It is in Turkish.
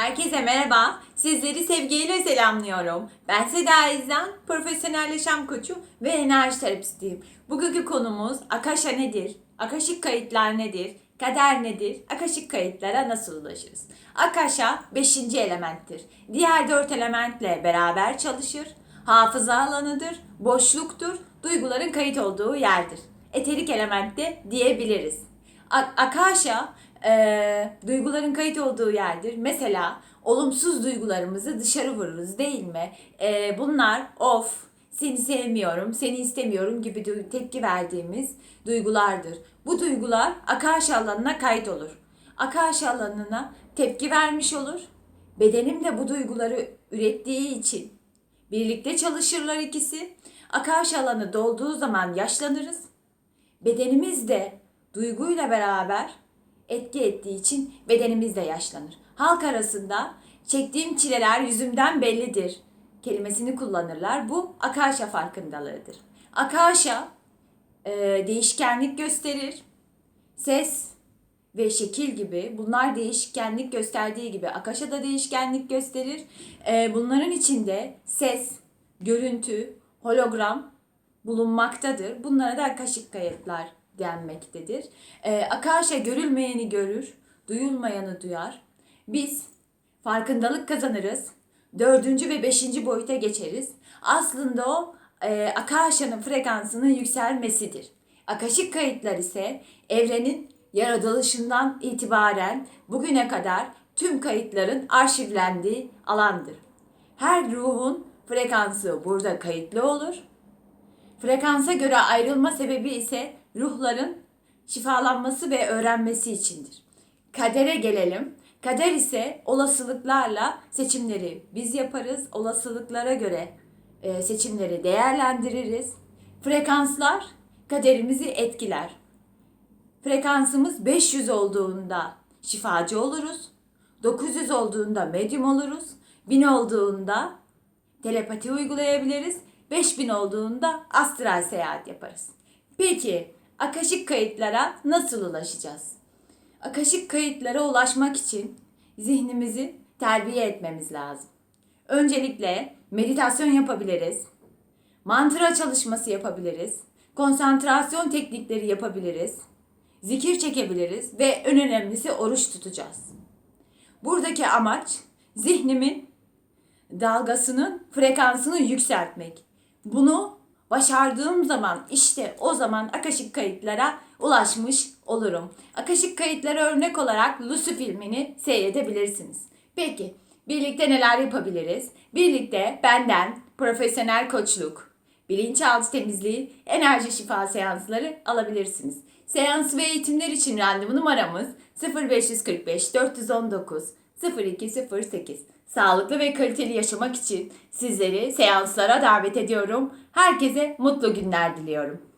Herkese merhaba. Sizleri sevgiyle selamlıyorum. Ben Seda İzden, profesyonel yaşam koçu ve enerji terapistiyim. Bugünkü konumuz Akasha nedir? Akaşik kayıtlar nedir? Kader nedir? Akaşik kayıtlara nasıl ulaşırız? Akasha 5. elementtir. Diğer 4 elementle beraber çalışır. Hafıza alanıdır, boşluktur, duyguların kayıt olduğu yerdir. Eterik elementte diyebiliriz. A- Akasha e, duyguların kayıt olduğu yerdir. Mesela olumsuz duygularımızı dışarı vururuz değil mi? E, bunlar of, seni sevmiyorum, seni istemiyorum gibi tepki verdiğimiz duygulardır. Bu duygular Akasha alanına kayıt olur. Akasha alanına tepki vermiş olur. Bedenim de bu duyguları ürettiği için birlikte çalışırlar ikisi. Akasha alanı dolduğu zaman yaşlanırız bedenimiz de duyguyla beraber etki ettiği için bedenimiz de yaşlanır. Halk arasında çektiğim çileler yüzümden bellidir kelimesini kullanırlar. Bu akasha farkındalığıdır. Akasha e, değişkenlik gösterir. Ses ve şekil gibi bunlar değişkenlik gösterdiği gibi akasha da değişkenlik gösterir. E, bunların içinde ses, görüntü, hologram bulunmaktadır. Bunlara da akaşik kayıtlar denmektedir. Ee, Akasha görülmeyeni görür, duyulmayanı duyar. Biz farkındalık kazanırız. Dördüncü ve beşinci boyuta geçeriz. Aslında o e, Akasha'nın frekansının yükselmesidir. Akaşik kayıtlar ise evrenin yaratılışından itibaren bugüne kadar tüm kayıtların arşivlendiği alandır. Her ruhun frekansı burada kayıtlı olur. Frekansa göre ayrılma sebebi ise ruhların şifalanması ve öğrenmesi içindir. Kadere gelelim. Kader ise olasılıklarla seçimleri biz yaparız. Olasılıklara göre e, seçimleri değerlendiririz. Frekanslar kaderimizi etkiler. Frekansımız 500 olduğunda şifacı oluruz. 900 olduğunda medyum oluruz. 1000 olduğunda telepati uygulayabiliriz. 5000 olduğunda astral seyahat yaparız. Peki akaşik kayıtlara nasıl ulaşacağız? Akaşik kayıtlara ulaşmak için zihnimizi terbiye etmemiz lazım. Öncelikle meditasyon yapabiliriz. Mantra çalışması yapabiliriz. Konsantrasyon teknikleri yapabiliriz. Zikir çekebiliriz ve en önemlisi oruç tutacağız. Buradaki amaç zihnimin dalgasının frekansını yükseltmek. Bunu başardığım zaman işte o zaman akaşik kayıtlara ulaşmış olurum. Akaşik kayıtlara örnek olarak Lucy filmini seyredebilirsiniz. Peki birlikte neler yapabiliriz? Birlikte benden profesyonel koçluk, bilinçaltı temizliği, enerji şifa seansları alabilirsiniz. Seans ve eğitimler için randevu numaramız 0545 419 0208. Sağlıklı ve kaliteli yaşamak için sizleri seanslara davet ediyorum. Herkese mutlu günler diliyorum.